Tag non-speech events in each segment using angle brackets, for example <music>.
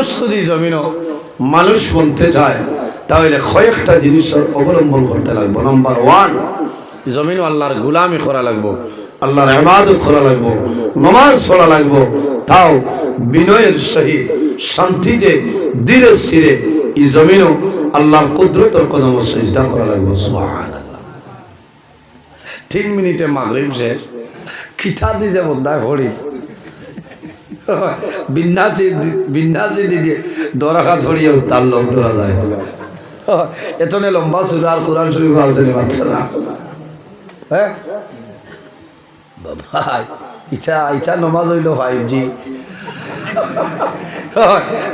মানুষ যদি জমিনও মানুষ বলতে চায় তাহলে কয়েকটা জিনিসের অবলম্বন করতে লাগবো। নাম্বার ওয়ান জমিন আল্লাহর গুলামি করা লাগবো, আল্লাহর ইবাদত করা লাগবো, নমাজ পড়া লাগবো। তাও বিনয়ের সহিত, শান্তিতে, ধীরে স্থিরে এই জমিনও আল্লাহর কুদরতর কদম সেজদা করা লাগবো। তিন মিনিটে মাগরিব শেষ খিতা দিছে বন্ধায় ভরি <laughs> বিন্যাসী বিন্যাসী দিদি দরাকা ধরিয়েও তার লোক ধরা যায়। <laughs> এতনে লম্বা সুর আর কোরআন শরীফ আছে নি বাচ্চারা। হ্যাঁ? বাবা, ইচ্ছা ইচ্ছা নমাজ হইল ফাইভ জি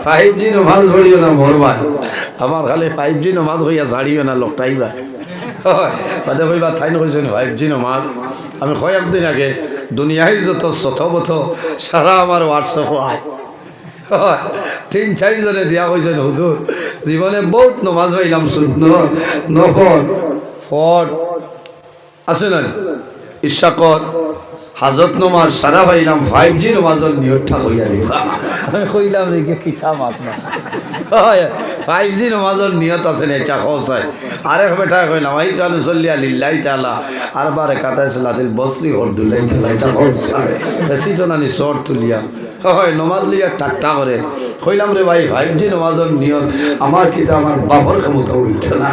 ফাইভ জি নমাজ ধরিও না মরবান আমার খালি ফাইভ জি নমাজ হইয়া ছাড়িও না লোকটাইবা <laughs> বাদে কইবা ঠাইন কইছেন ফাইভ জি নমাজ? আমি কয়েকদিন আগে দুনিয়ায় যত শত বত সারা আমার হোয়াটসঅ্যাপ হয়। তিন চারজনে দিয়া কইছেন, হুজুর, জীবনে বহুত নমাজ পাইলাম নফল ফট আছে না ইশাকর হাজত নমাজ সারা পাইলাম ফাইভ জি নমাজের নিয়তটা হইয়া দিবা আমি কইলাম রে কিতাব আপনার ফাইভ জি নমাজের নিয়ত আছে না এটা খসাই আরেক বেটা কইলাম আই কালু চলিয়া লিল্লাই তালা। আর বারে কাটাই চলাছিল বসরি হর দুলাই তালা এটা খসাই বেশি জনানি শর্ট তুলিয়া। হয় নমাজ লিয়া ঠাট্টা করে। কইলাম রে ভাই ফাইভ জি নমাজের নিয়ত আমার কিতা আমার বাবর ক্ষমতা উঠছে না।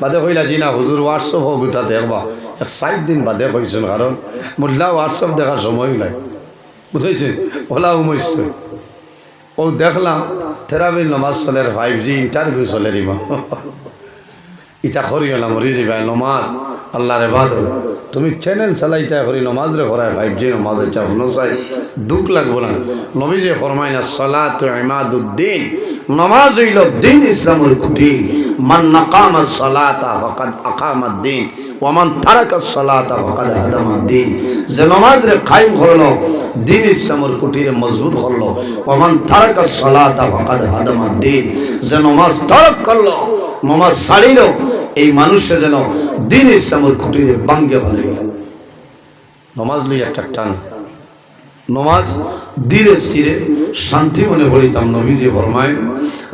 বাদে কইলা জিনা হুজুর হোয়াটসঅ্যাপ হোক উঠা দেখবা। এক ষাট দিন বাদে কইছেন কারণ মোল্লা হোয়াটসঅ্যাপ দেখার সময় নাই। বুঝেছেন? ওলা উমস্ত ও দেখলাম থেরাপির নমাজ চলের ফাইভ জি ইন্টারভিউ চলের ইমা ইটা করিও না মরি যাবে নমাজ। আল্লাহর এবাদত তুমি চ্যানেল চালাইতে করি নমাজ রে করায় ফাইভ জি নমাজ হনো চাই দুঃখ লাগবো না। নবী যে ফরমাই না, সলাত ইমাদুদ্দিন নমাজ হইল দিন ইসলামের খুঁটি। মান নাকামা সলাতা ফাকাদ আকামাদ দিন ওমান তারাকা সলাতা ফাকাদ হাদামাদ দিন যে নমাজ রে কায়েম করল, দিন ইসলামের কুটিরে মজবুত করল ওমান তারাকা সলাতা ফাকাদ হাদামাদ দিন যে নমাজ তরক করল, নমাজ ছাড়িল এই মানুষে যেন দিন ইসলামের কুটিরে বাঙ্গে ভালো নমাজ লই একটা টান। নমাজ ধীরে স্থিরে শান্তি মনে করিতাম নবীজি ফরমায়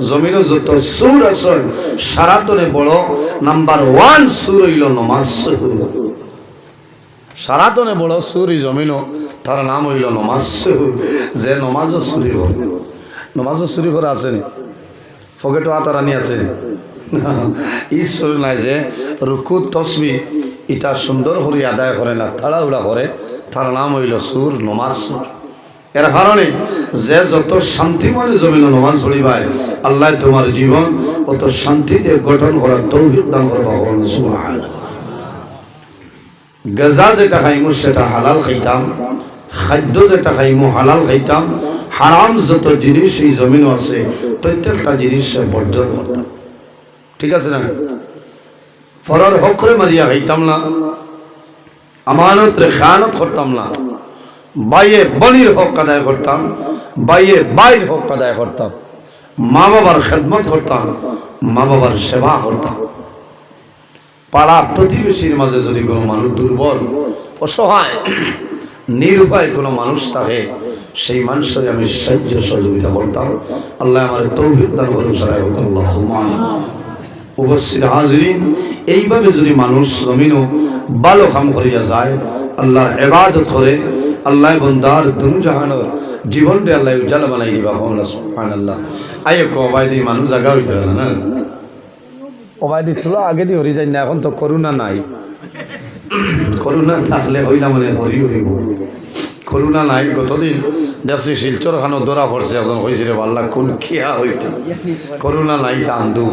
জমিনে যত সুর আছে সারাতনে বড় নাম্বার ওয়ান সুর হইল নমাজ সারাতনে বড় সুরি জমিন তার নাম হইল নমাজ যে নমাজও চুরি করে নমাজও চুরি করে আসেনি পকেটও আতারানি আছে <laughs> চুরি নাই যে রুকু তসবি ইটা সুন্দর করে আদায় করে না তাড়াহুড়া করে তার নাম হইল সুর নমাজ সুর এর কারণে যে যত শান্তি মানে জমিন নমাজ পড়িবায় আল্লাহ তোমার জীবন অত শান্তিতে গঠন করার তৌহিদ দান করবা গজা যেটা খাইমু, সেটা হালাল খাইতাম, খাদ্য যেটা খাইমু, হালাল খাইতাম হারাম যত জিনিস এই জমিন আছে প্রত্যেকটা জিনিস বর্জন করতাম ঠিক আছে না? ফরার হকরে মারিয়া হইতাম না আমানত রে খায়ানত করতাম না। বাইয়ে বলির হক আদায় করতাম, বাইয়ে বাইর হক আদায় করতাম। মা বাবার খেদমত করতাম, মা বাবার সেবা করতাম। পাড়া প্রতিবেশীর মাঝে যদি কোনো মানুষ দুর্বল, অসহায়, নিরুপায় কোনো মানুষ থাকে, সেই মানুষের আমি সাহায্য সহযোগিতা করতাম। আল্লাহ আমার তৌফিক দান করুন, সারাই আল্লাহ উপস্থিত হাজরিন এইভাবে যদি মানুষ জমিনও ভালো কাম করিয়া যায় আল্লাহর এবাদত করে আল্লাহ বন্দার দুনু জাহানোর জীবনটা আল্লাহ উজ্জ্বল বানাই দিবা সুবহানাল্লাহ। আয়ে কবাই দি মানুষ জাগা হইতে না। অবাই দিছিল আগে দি হরি যাই না এখন তো করুণা নাই। করুণা থাকলে হইলা মানে হরি হইব। করুণা নাই গতদিন দেখছি শিলচর খানো দৌড়া পড়ছে একজন হয়েছে রে পাল্লা কোন খিয়া হইতে। করুণা নাই তা আন্দু।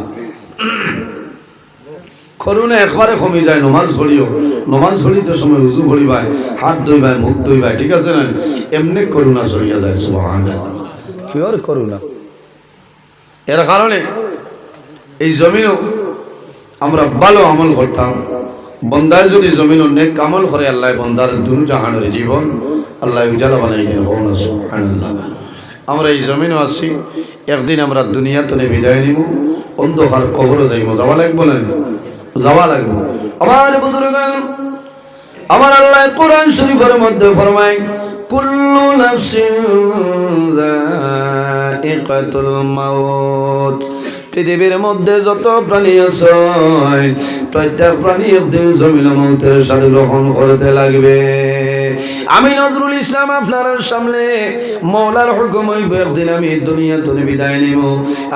করুণা একবারে কমি যায়, নমাজ ভরিও নমাজ ভরিতে সময় উজু ভরিবাই হাত ধইবাই, মুখ ধইবাই, ঠিক আছে না? এমনি করুণা চলিয়া যায় সুবহান কিয়র করুণা এর কারণে এই জমিনও আমরা ভালো আমল করতাম। বন্দায় যদি জমিন নেক আমল করে, আল্লাহ বন্দার দুনু জাহানের জীবন আল্লাহ উজালা বানাই দেন হন সুবহানাল্লাহ। আমরা এই জমিনও আছি, একদিন আমরা দুনিয়াতে বিদায় নিব। অন্ধকার কবরও যাইব। যাওয়া লাগবো না? যাওয়া লাগবো। আমার বুজুর্গান, আমার আল্লাহ কোরআন শরীফের মধ্যে ফরমায়, কুল্লু নাফসিন যায়িকাতুল মাউত। পৃথিবীর মধ্যে যত প্রাণী আছে, প্রত্যেক প্রাণী একদিন জমিন মৌতের সাথে গ্রহণ করতে লাগবে। আমি নজরুল ইসলাম আপনার সামনে, মৌলার হুকুম হইব, একদিন আমি দুনিয়া তুমি বিদায় নিব।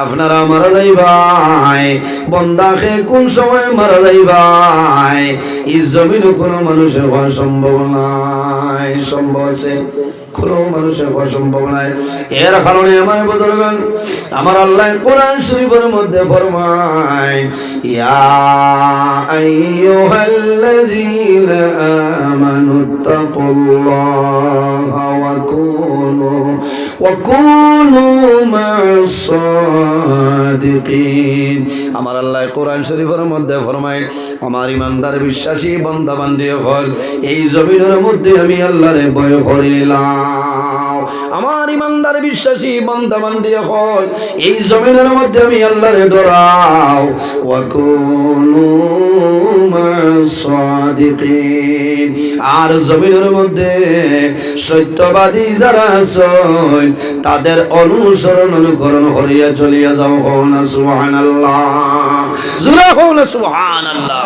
আপনারা মারা যাইবাই বন্দাকে কোন সময় মারা যাইবাই এই জমিনও কোনো মানুষের হওয়া সম্ভব নাই, সম্ভব আছে। কোনো মানুষের হওয়া সম্ভব নাই। এর কারণে আমার বদলগান আমার আল্লাহ কোরআন শরীফের মধ্যে ফরমায়, ইয়া আইয়ুহাল্লাযীনা আমানু, তাকুল্লাহা ওয়া কুনু আমার আল্লাহ কোরআন শরীফের মধ্যে ফরমায়, আমার ইমানদার বিশ্বাসী বান্দা বান্দি হল, এই জমিনের মধ্যে আমি আল্লাহরে ভয় করিলাম। আমার ইমানদার বিশ্বাসী বান্দা বান্দি হল, এই জমিনের মধ্যে আমি আল্লাহরে ডরাও। ওয়াকুনু সাদিকিন। আর জমিনের মধ্যে সত্যবাদী যারা আছেন তাদের অনুসরণ অনুকরণ করিয়া চলিয়া যাও হও না সুবহানাল্লাহ। জুরা হও না সুবহানাল্লাহ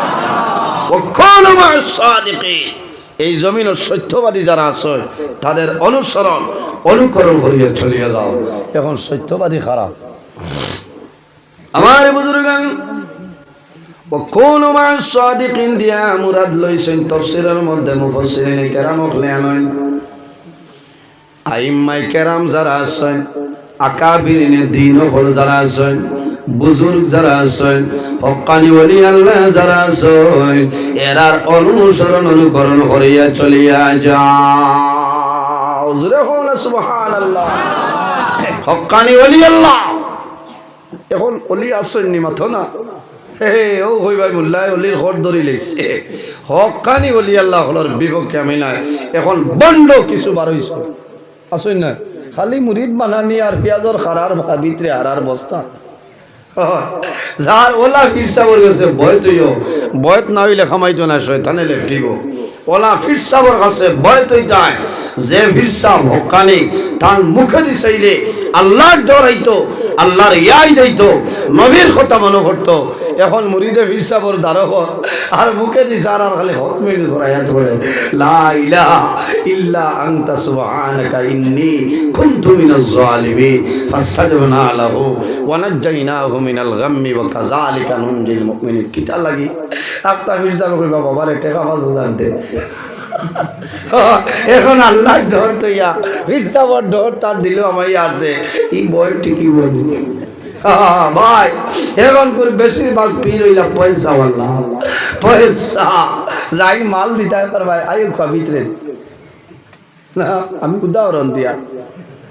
ওয়াকুনু সাদিকিন। এই জমিনের সত্যবাদী যারা আছে, তাদের অনুসরণ, অনুকরণ করিয়া চলিয়া যাও। এখন সত্যবাদী খারাপ আমার বুজুর্গান কোন মাস সাদিকিন দিয়া মুরাদ লইছেন তফসিরের মধ্যে মুফসিরিন কেরাম লেয়ানন আইম্মাই কেরাম যারা আছেন, আকাবিরিনে দিন হল যারা আছেন, বুজুর্গ যারা আছেন, হকানি বলি আল্লাহ যারা আছেন, এরার অনুসরণ অনুকরণ করিয়া চলিয়া যাও। জুরে হল সুবহানাল্লাহ। হকানি বলি আল্লাহ। এখন অলি আসেন নি মাথো না। হে ও হই ভাই মোল্লাই অলির ঘর ধরি লেছে হকানি অলি আল্লাহ হলর বিপক্ষে আমি নাই। এখন বন্ধ কিছু বার হইছ। আসেন না খালি মুরিদ বানানি আর পেঁয়াজর খারার ভিতরে হারার বস্তা। যার ওলা ফিরসাবর গেছে ভয় তুইও বয়ত না হইলে খামাইতো না শয়তানে লেফটিব ওলা ফিরসাবর কাছে ভয় তুই যায়। যে ফিরসাব হকানি তার মুখে দিছাইলে আল্লাহর ডর হইতো, আল্লাহর ইয়াই দিত, নবীর কথা মনে করতো এখন মুরিদে ফিরসাবর দারব আর মুখে দিছে আর খালি হত মিল সরাইয়া ধরে লা ইল্লা আনতা সুবহানাকা ইন্নী কুনতু মিনাজ জালিমিন। ফাস্তাজবনা লাহু ওয়া নাজ্জাইনাহু মিনাল গাম্মি ওয়া কাযালিকা নুনজিল মুমিনিন। কিতা লাগি। আত্তা ফিরসাব কইবা, বাবারে, টাকা পাঁচ জানতে। <laughs> এখন আল্লাহ ডর তৈয়া ফিরসাবর ডর, তার দিল আমার আছে এই বয় ঠিকই বলি। <laughs> ভাই, এখন করে বেশিরভাগ পীর হইলা পয়সা, আল্লাহ। পয়সা। যাই মাল দিতে পারবাই আয়ু খাবিত রে আমি উদাহরণ দিয়া।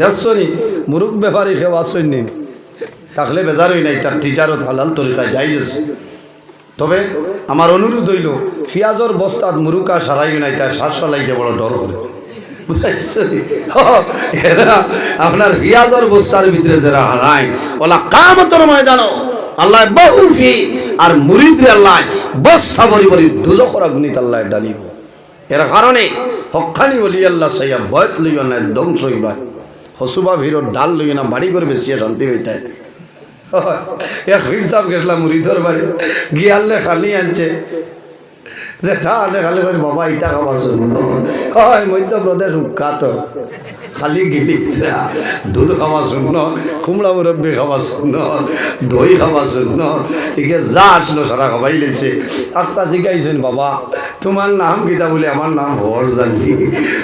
দেখছ মুরুখ ব্যাপারী সেবা সৈন্য থাকলে বেজারই নাই তার টিচারত হালাল তরিকায় যাই আছে। তবে আমার অনুরোধ হইল পিঁয়াজর বস্তাত মুরুকা সারাই নাই তার শ্বাস ফেলাইতে বড় ডর করে এরা আপনার পিঁয়াজর বস্তার ভিতরে যারা হারায় ওলা কামতর ময়দানো, আল্লাহ বহু ফি আর মুরিদরে আল্লাহ বস্তা বরি বরি দুজখরা গুণিত আল্লাহ ডালিব। এর কারণে হকানি বলি আল্লাহ সাইয়া বয়ত লইয়া ধ্বংস হইবা হসুবা ভিড়র ডাল লই না বাড়ি করে বেশি শান্তি হইতে এক ভিড় সাহেব গেছিলাম মুড়িধর বাড়ি। গিয়ে আনলে খালি আনছে। যে তাহলে খালি করে বাবা ইটা খাবার শুনুন হয়, মধ্যপ্রদেশ উৎখাত। খালি গিলি দুধ খাওয়া শূন্য কুমড়া মুরব্বী খাওয়া শূন্য দই খাওয়া শূন্য ঠিক যা আসলো সারা খাবাই লেছে। আত্মা জিজ্ঞাইছেন বাবা, তোমার নাম কিতা বলে? আমার নাম হরজালি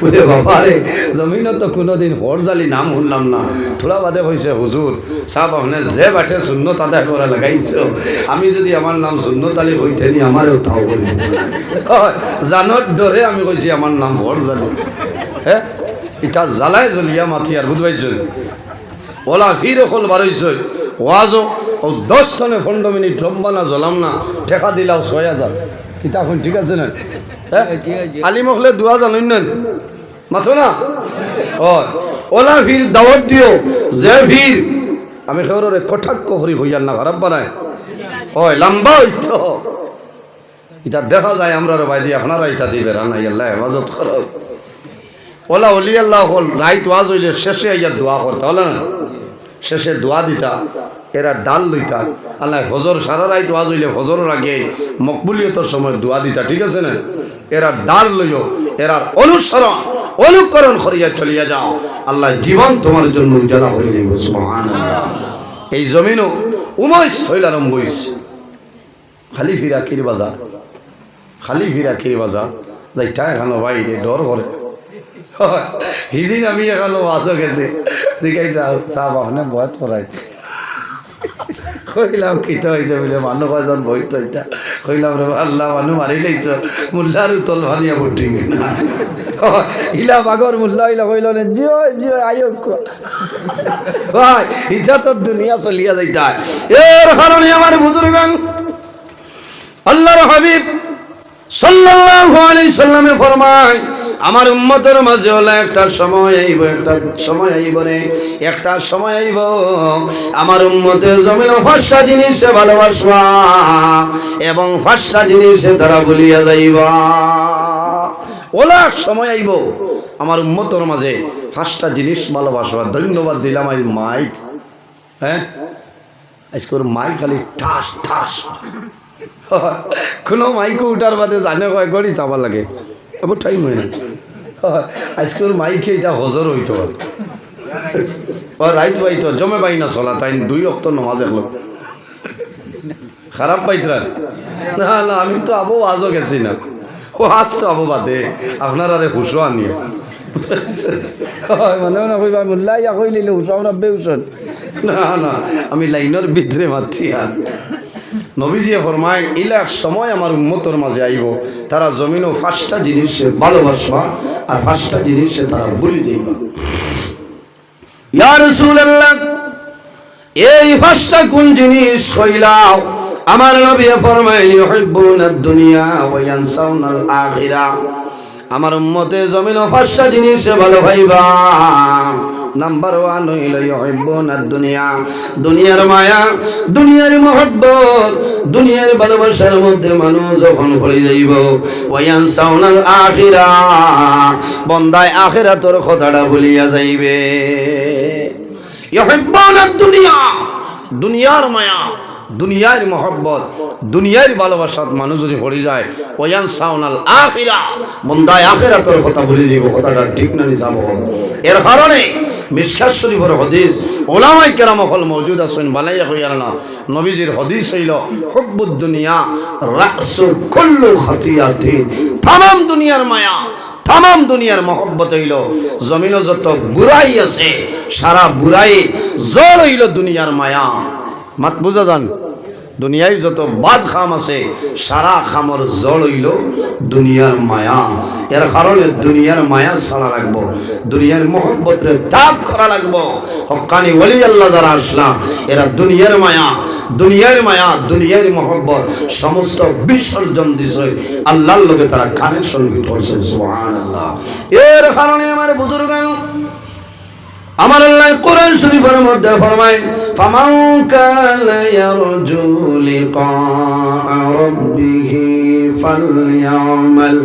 বলে, বাবা রে জমিনত তো কোনোদিন হরজালি নাম শুনলাম না। থোড়া বাদে হয়েছে হুজুর সাহ আপনি যে বাটে শূন্য তাদের করে লাগাইছো। আমি যদি আমার নাম শূন্যতালি হইতে নি আমারও তাও <laughs> জানোর ডরে আমি কইছি আমার নাম হরজালি হ্যাঁ এটা জ্বালায় জ্বলিয়া মাথি আর বুঝবাইছ ওলা ফির হল বারইছে ওয়াজও ও দশ টনে পনেরো মিনিট লম্বা না জ্বলাম না ঠেকা দিলাও ছয় হাজার কিতাবখন ঠিক আছে না হ্যাঁ আলি মখলে দু হাজার নইন মাথো না? ও ওলা ভির দাওয়াত দিও যে ভির আমি খেওরে কটাক্ষ করি হইয়ার না খারাপ বানায় হয় লম্বা হইতো এটা দেখা যায়, আমরা বাইদি আপনারা ইটা দিবে রানা আল্লাহ হেফাজত করো। ওলা অলি আল্লাহ হল, রাইত ওয়াজ হইলে শেষে আইয়া দোয়া করতে, হলে শেষে দোয়া দিতা, এরা ডাল লইতা। আল্লাহ ফজর, সারা রাইত ওয়াজ হইলে ফজরের আগে মকবুলিয়তর সময় দোয়া দিতা, ঠিক আছে না? এরা ডাল লইও, এরা অনুসরণ, অনুকরণ করিয়া চলিয়া যাও। আল্লাহ জীবন তোমার জন্য দিব, সুবহানাল্লাহ। এই জমিনও উমাইশ হইলারম বইস খালি ফিরা কির বাজার খালি ফিরা কির বাজার যাইটা এখানো বাইরে ডর করে হিদিন আমি এখানো আজও গেছে। চাহ আপনি বয়াত করাই কইলাম কিতা হয়েছে বলে মানুষ কয়জন বইত এটা কইলাম রে আল্লাহ মানুষ মারি লাইছ মুল্লার উতল ভানিয়া বুটি ইলা বাগর মুল্লা ইলা কইল নে জিও জিও আয়ো ভাই তো দুনিয়া চলিয়া যাইতা এর কারণে আমার বুজুর্গান আল্লাহর হাবিব। সাল্লাল্লাহু আলাইহি সাল্লামে ফরমায়, আমার উম্মতের মাঝে হলো একটা সময় আইব, একটা সময় আইব রে, একটা সময় আইব। আমার উম্মতের জমিন পাঁচটা জিনিসে ভালোবাসবা এবং পাঁচটা জিনিসে তারা ভুলিয়া যাইবা। ওলা, সময় আইব। আমার উম্মতর মাঝে পাঁচটা জিনিস ভালোবাসবা। ধন্যবাদ দিলাম আই মাইক হ্যাঁ? আজকের মাইক খালি ঠাস ঠাস। <laughs> কোনো মাইকো উঠার বাদে জানে কয় গড়ি চাবা লাগে। এবার টাইম হয় না আজকাল মাইকে এটা হজর হইতো ও রাইত পাইতো জমে পাই না চলা তাই দুই অক্ত নমাজ একলো খারাপ পাইতরা না না আমি তো আবো আজও গেছি না। ও আজ তো আবো বাদে আপনার আরে হুসো আনিয়ে মানে না কইবা মুল্লাই না না আমি লাইনের ভিতরে মারছি আর নবীজিয়ে ফরমায় ইলা এক সময় আমার উন্মতর মাঝে আইব। তারা জমিনও পাঁচটা জিনিসে ভালোবাসবা আর পাঁচটা জিনিসে তারা ভুলে যাইবা। এই পাঁচটা কোন জিনিস কইলাও? আমার নবী ফরমায়, ইউহিব্বুনা দুনিয়া ওয়া ইয়ানসাউনাল আখিরা আমার উম্মতে জমিন পাঁচটা জিনিসে ভালো ভাইবা নাম্বার ওয়ান হইল ইউহিব্বুনা দুনিয়া। দুনিয়ার মায়া, দুনিয়ার মহব্বত, দুনিয়ার ভালোবাসার মধ্যে মানুষ যখন পড়ে যাইব ওয়ান সাউনাল আখিরা, বন্দায় আখিরাতর কথাটা ভুলিয়া যাইবে। ইউহিব্বুনা দুনিয়া, দুনিয়ার মায়া, দুনিয়ার মহব্বত, দুনিয়ার ভালোবাসাত মানুষ যদি পড়ে যায় ওয়ান সাউনাল আখিরা, বন্দায় আখিরাতর কথা ভুলে যাইব, কথাটা ঠিক না নিজাম এর কারণে মিসকাত শরীফের হদিস। ওলামাই কেরাম হল মজুদ আছেন বালাইয়া হইয়ার না। নবীজির হদিস হইল, হুব্বুদ দুনিয়া রাসু কুল্লু খাতিয়াতি তামাম দুনিয়ার মায়া, তামাম দুনিয়ার মহব্বত হইল। জমিন যত বুড়াই আছে, সারা বুড়াই জড় হইল দুনিয়ার মায়া। মাত বুঝা যান? দুনিয়ায় যত বাদ খাম আছে, সারা খামর জল হইল দুনিয়ার মায়া। এর কারণে দুনিয়ার মায়া ছাড়া লাগবো, দুনিয়ার মোহব্বতের ত্যাগ করা লাগবো। হকানি ওলি আল্লাহ যারা আসলাম, এরা দুনিয়ার মায়া দুনিয়ার মায়া, দুনিয়ার মোহব্বত, সমস্ত বিসর্জন দিছে। আল্লাহর লোকে তারা কানেকশন করছে, সুবহানাল্লাহ। এর কারণে আমার বুজুর্গ আমার আল্লাহ কোরআন শরীফের মধ্যে ফরমায়, ফামান কানা ইয়ারজু লিকা রাব্বিহি ফালইয়ামাল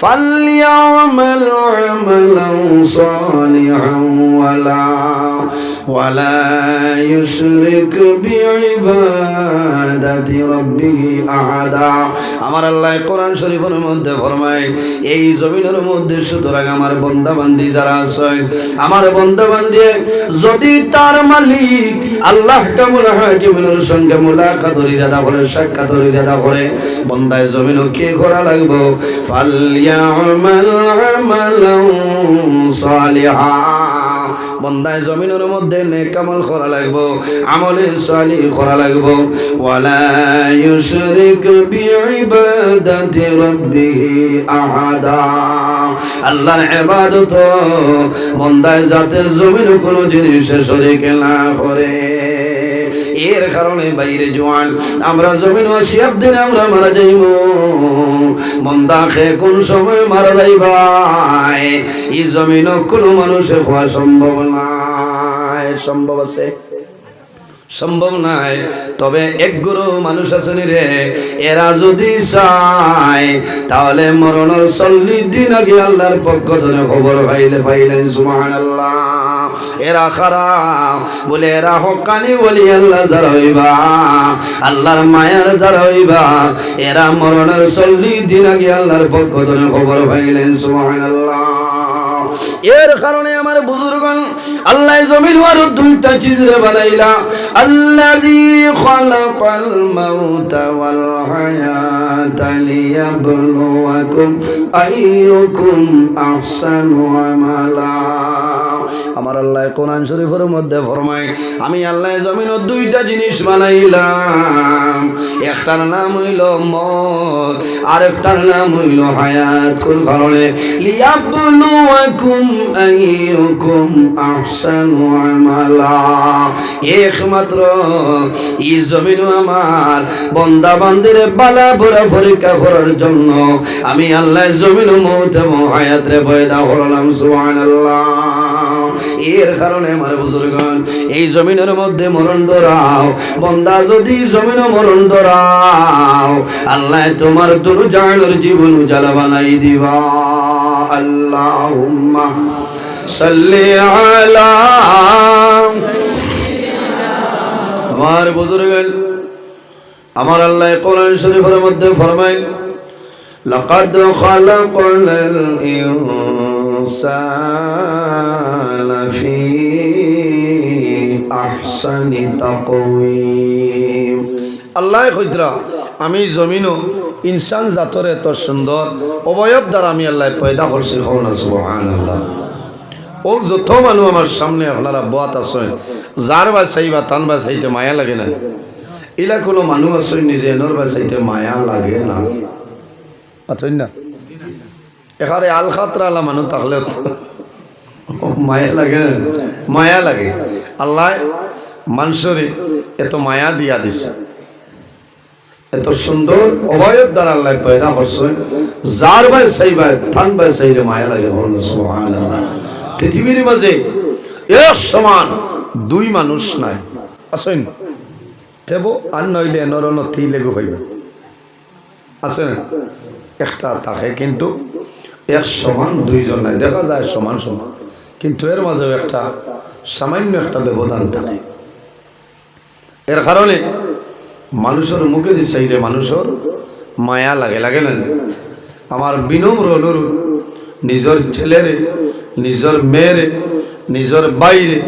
ফালইয়ামাল আমালান সালিহান ওয়ালা ওয়ালা ইউশরিক বিইবাদাতি রাব্বিহি আহাদা আমার আল্লাহ কোরআন শরীফের মধ্যে ফরমায়, এই জমিনের মধ্যে সুতরাং আমার বান্দা বান্দি যারা আছে, আমার বান্দা বান্দি যদি তার মালিক আল্লাহ কামুল হাকিমের সঙ্গে মুলাকাত ইরাদা করে সাক্ষাৎ ইরাদা করে বন্দায় জমিন কে করা লাগবো? ফালিয়ামাল আমালান সালিহা। বন্দায় জমিনের মধ্যে নেক আমল করা লাগবো আমলে সালি করা লাগবো। ওয়ালা ইউশরিক বন্দায় যাতে জমিন কোনো জিনিসে শরীক না করে। এর কারণে বাইরে জোয়ান। আমরা জমিন শিয়াব দিন আমরা মারা যাইব। মন্দা খে কোন সময় মারা যাইবাই এই জমিন কোনো মানুষের হওয়া সম্ভব নয় সম্ভব আছে? সম্ভব নাই। তবে এক গুরু মানুষ আছেন রে, এরা যদি চায়, তাহলে মরণের চল্লিশ দিন আগে আল্লাহর পক্ষ ধরে খবর পাইলে পাইলেন সুমান আল্লাহ এরা খারাপ। বলে এরা হকানি বলি আল্লাহ যারা হইবা। আল্লাহর মায়ার যারা হইবা। এরা মরণের চল্লিশ দিন আগে আল্লাহর পক্ষ ধরে খবর পাইলেন সুমান আল্লাহ এর কারণে আমার বুজুর্গন আল্লাহ জমিন আর দুইটা চিজ রে বানাইলা। আল্লাযী খালাকাল মাউতা ওয়াল হায়াতা লিয়াবলুয়াকুম আইয়ুকুম আহসানু আমালা। আমার আল্লাহ কোরআন শরীফের মধ্যে ফরমায়, আমি আল্লাহ জমিনত দুইটা জিনিস বানাইলাম। একটার নাম হইল মত আরেকটার নাম হইল হায়াত। কোন কারণে আইয়ুকুম আহসানু আমালা। একমাত্র এই জমিন আমার। বন্দা বান্দির বালা ভরা পরীক্ষা করার জন্য আমি আল্লাহ জমিন মৌত এবং হায়াত রে পয়দা করলাম সুবহানাল্লাহ। এর কারণে আমার বুজুর্গণ এই জমিনের মধ্যে মরণ ডরাও বন্দা যদি জমিন মরণ ডরাও আল্লাহ তোমার দুর্জানের জীবন উজালা বানাই দিবা আল্লাহুম্মা সাল্লি আলা আমার বুজুর্গণ আমার আল্লাহ কোরআন শরীফের মধ্যে ফরমায় لقد خلقنا الإنسان في أحسن تقويم আল্লাহ কইতরা আমি জমিনও ইনসান জাতর এত সুন্দর অবয়ব দ্বারা আমি আল্লাহ পয়দা করছি হন সুবহানাল্লাহ ও যত মানুষ আমার সামনে আপনারা বাত আছেন যার বা চাইবা তান বা চাইতে মায়া লাগে না ইলা কোনো মানুষ আছে নিজে এনর বা চাইতে মায়া লাগে না আছেন না এখানে আল খাতরা আলা মানুষ থাকলে মায়া লাগে মায়া লাগে। আল্লাহ মানুষরে এত মায়া দিয়া দিছে। এত সুন্দর অবয়ব দ্বারা আল্লাহ পয়দা করছে। যার ভাই সেই ভাই থান ভাই সেই মায়া লাগে পৃথিবীর মাঝে এক সমান দুই মানুষ নাই। আসেন। তেব আর নইলে নরন থি লেগু হইবে। আছে? একটা থাকে কিন্তু এক সমান দুইজন নাই। দেখা যায় সমান সমান। কিন্তু এর মাঝেও একটা সামান্য একটা ব্যবধান থাকে। এর কারণে মানুষের মুখে যে চাইলে মানুষের মায়া লাগে লাগে না? আমার বিনম্র অনুরোধ, নিজের ছেলেরে, নিজের মেয়েরে, নিজের বাইরে,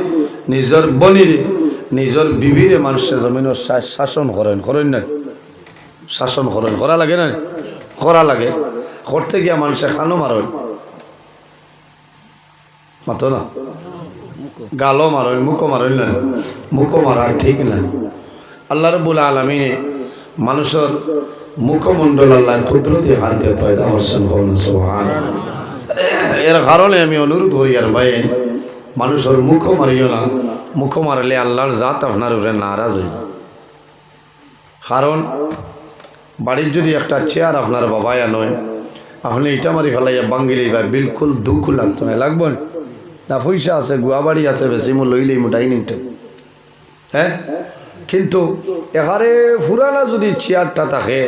নিজের বনিরে, নিজের বিবিরে মানুষের জমিনের শাসন করেন করেন না শাসন করেন, করা লাগে না? করা লাগে। করতে গিয়া মানুষে খানো মারেন মাতো না? গালো মারেন মুখো মারেন না। মুখো মারা ঠিক না। আল্লাহ রবুল আলমিনে মানুষের মুখমণ্ডল আল্লাহ কুদরতি হাতে এর কারণে আমি অনুরোধ করি আর ভাই, মানুষের মুখ মারিও না। মুখ মারলে আল্লাহর জাত আপনার উপরে নারাজ হয়ে যায়। কারণ বাড়ির যদি একটা চেয়ার আপনার বাবাই নয় আপনি এটা মারি ফেলাইয়া বাঙ্গিলি বা বিলকুল দুঃখ লাগতো না। লাগবো না? পয়সা আছে গুয়া বাড়ি আছে, বেশি মো লইলেই মো ডাইনিংটা হ্যাঁ? কিন্তু এখানে ফুরানা যদি চেয়ারটা থাকে,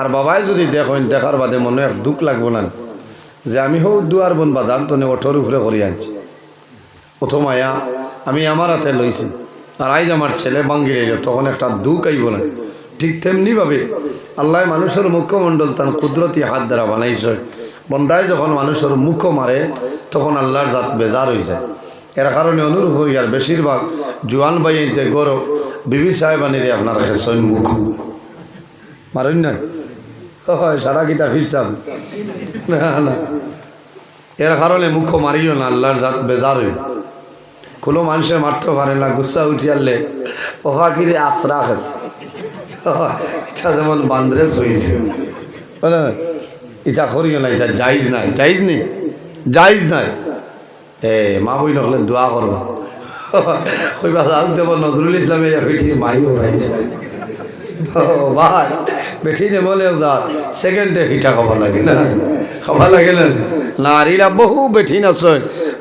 আর বাবাই যদি দেখেন, দেখার বাদে মনে এক দুঃখ লাগবো না। যে আমি হোক দুয়ার বন বাজার তো ওঠর উপরে করি আনছি। প্রথম আয়া, আমি আমার হাতে লইছি। আর আইজ আমার ছেলে বাঙ্গি তখন একটা দুঃখ আইব না। ঠিক তেমনিভাবে আল্লাহ মানুষের মুখমণ্ডল তার কুদরতি হাত দ্বারা বানাইছে। বন্দায় যখন মানুষের মুখ মারে, তখন আল্লাহর জাত বেজার হয়ে যায় এর কারণে অনুরূপ হই আর বেশিরভাগ জোয়ান বাইতে গরব, বিবি সাহেবানিরে আপনার খেসন মুখ। মারেন না হয়, সারা গীতা ফিরসাম না এর কারণে মুখ মারিও না, আল্লাহর জাত বেজার হই। কোনো মানুষে মারতে পারে না, গুসা উঠিয়ালে ওহা কিরে আশ্রা আছে এটা যেমন বান্দ্রে সইছে বুঝলেন এটা করিও না, এটা জাইজ নাই। জাইজ নেই জাইজ নাই। এ, মা বই নহলে দোয়া করবা। কইবা, যাও দেব নজরুল ইসলামে পিঠি মাই ওরাইছে ভাই বেঠি নে বলে যা সেকেন্ডে হিটা খাবা লাগে না? খাবা লাগে না? নারীরা বহু বেঠি আছে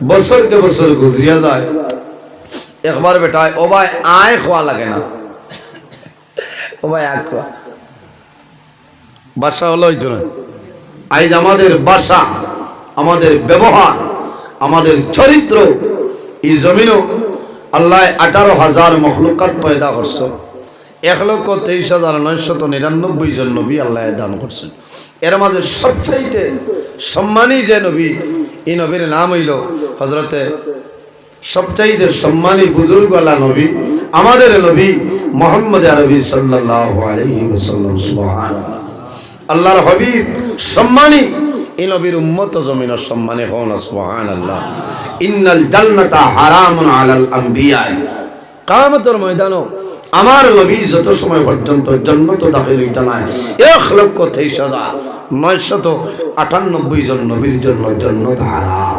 বছরকে বছর গুজরিয়া যায়। একবার বেটায়, ও ভাই, আয় খোয়া লাগে না। ও বাসা হলো আজ আমাদের বাসা, আমাদের ব্যবহার, আমাদের চরিত্র, এই জমিনও আল্লাহ আঠারো হাজার মখলুকাত পয়দা করছে এক লক্ষ তেইশ হাজার নয়শত নিরানব্বই জন নবী আল্লাহ দান করছেন। এর মাঝে সবচাইতে সম্মানী যে নবী, এই নবীর নাম হইল হজরতে সবচাইতে সম্মানী বুজুর্গ আল্লাহ নবী, আমাদের নবী মোহাম্মদ আরবি ওয়াসাল্লাম আল্লাহর হবিব সম্মানী এই নবীর উম্মত জমিনের সম্মানে হন সুবহানাল্লাহ। ইন্নাল জান্নাতা হারামুন আলাল আম্বিয়া কামতের ময়দানও আমার নবী যত সময় পর্যন্ত জন্নত দাখিল হইতা নাই, এক লক্ষ তেইশ হাজার নয়শত আটানব্বই জন নবীর জন্য জন্নত হারাম।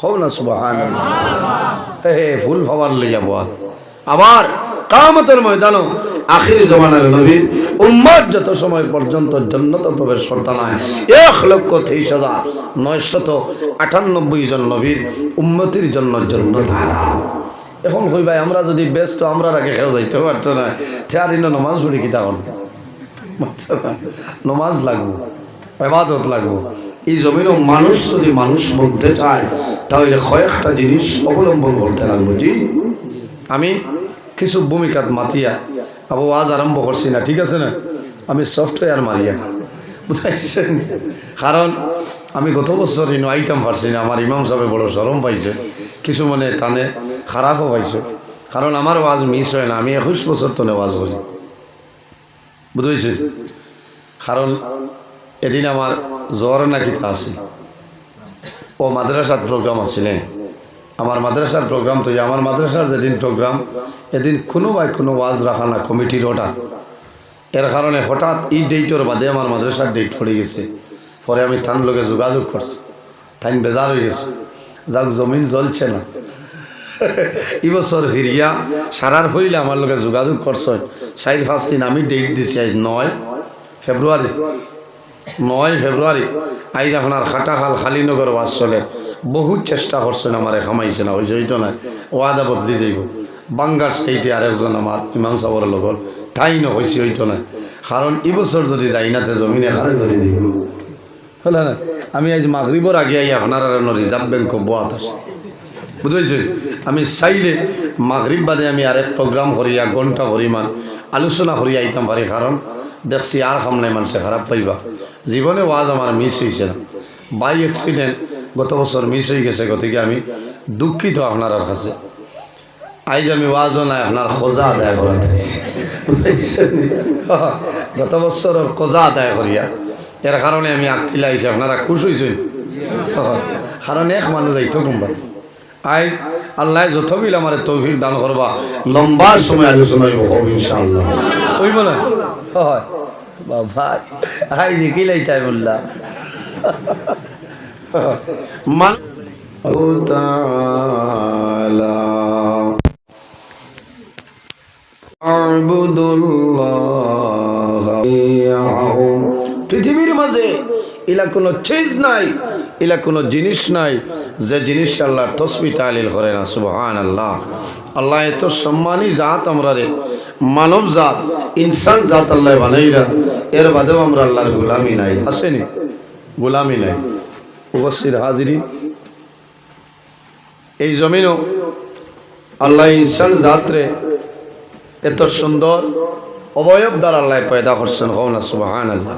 হও না সুবাহান হে ফুল ফাবার লইয়া যাব আবার কামতের ময়দানও আখির জমানার নবীর উম্মত যত সময় পর্যন্ত জন্নত প্রবেশ করতে নাই এক লক্ষ তেইশ হাজার নয়শত আটানব্বই জন নবীর উন্নতির জন্য জন্নত এখন কই ভাই আমরা যদি ব্যস্ত আমরা আগে খেয়ে যাইতে পারতো না। চার দিন নমাজ পড়ি কিতা করতো নমাজ লাগবো এবাদত লাগবো। এই জমিনও মানুষ যদি মানুষ বলতে চায়, তাহলে কয়েকটা জিনিস অবলম্বন করতে লাগবো জি আমি কিছু ভূমিকাত মাতিয়া, আবু আজ আরম্ভ করছি না, ঠিক আছে না? আমি সফটওয়্যার মারিয়া বুঝাইছেন? কারণ আমি গত বছর ইনো আইতাম পারছি না, আমার ইমাম সাহেব বড় সরম পাইছে, কিছু মানে তানে খারাপও পাইছে, কারণ আমার ওয়াজ মিস হয় না, আমি একুশ বছর তো ওয়াজ করি বুঝেছি কারণ এদিন আমার জ্বর নাকি তা আছে। ও মাদ্রাসার প্রোগ্রাম আছিলে আমার মাদ্রাসার প্রোগ্রাম তো, আমার মাদ্রাসার যেদিন প্রোগ্রাম এদিন কোনো বাই কোনো ওয়াজ রাখা না, কমিটির ওটা। এর কারণে হঠাৎ এই ডেটের বাদে আমার মাদ্রাসার ডেট পড়ে গেছে। পরে আমি থান লোকে যোগাযোগ করছি। থাইন বেজার হয়ে গেছে। যাক, জমিন জ্বলছে না। এই বছর হিরিয়া সারার হইলে আমার লোকে যোগাযোগ করছে। চার পাঁচ দিন আমি ডেট দিছি আজ নয় ফেব্রুয়ারি। নয় ফেব্রুয়ারি। আইজ আপনার খাটাখাল খালিনগর ওয়াজ চলে। বহুত চেষ্টা করছেন আমার খামাইছে না হয়েছে হইতো না ওয়াদা বদলি যাইব। বাঙ্গার সেইটি আরেকজন আমার ইমাম সাবরের লগত তাই ন হয়েছে হইতো না কারণ এবছর যদি যাই না তে জমিনে হারে চলে যাব হলে না? আমি আজ মাগরিবর আগে আই আপনার রিজার্ভ ব্যাংক বোয়াত আছে। বুঝেছেন আমি চাইলে মাগরিব বাদে আমি আরেক প্রোগ্রাম করিয়া ঘণ্টা পরিমাণ আলোচনা করিয়া আইতাম পারি। কারণ দেখছি আর খাম নাই মানুষে খারাপ পাইবা। জীবনে ওয়াজ আমার মিস হয়েছে না। বাই অ্যাক্সিডেন্ট গত বছর মিস হয়ে গেছে, গতিকে আমি দুঃখিত আপনার কাছে। আইজ আমি ওয়াজও নাই, আপনার খোঁজা আদায় করা গত বছরের খোঁজা আদায় করিয়া, এর কারণে আমি আগতি লাইছি আপনারা খুশ হয়েছেন কারণ এক মানুষ যাইতো কোনবা আই আল্লাহ যতবিল আমার তৌফিক দান করবা লম্বা সময় আলোচনা হইব হোক ইনশাআল্লাহ হইব না হয়। বাবা আই যে কি লাইতাই বললা? মান তাআলা পৃথিবীর মাঝে এলা কোনো চিজ নাই, এলা কোনো জিনিস নাই, যে জিনিস আল্লাহ তসবি তালিল করে না সুবহান আল্লাহ আল্লাহ এত সম্মানী জাত আমরা রে, মানব জাত, ইনসান জাত আল্লাহ বানাইলা এর বাদেও আমরা আল্লাহর গোলামি নাই। আসেনি? গোলামি নাই। উপস্থিত হাজিরি? এই জমিনও আল্লাহ ইনসান জাতরে এত সুন্দর, অবয়ব দ্বারা আল্লাহ পয়দা করছেন হও না সুবাহান আল্লাহ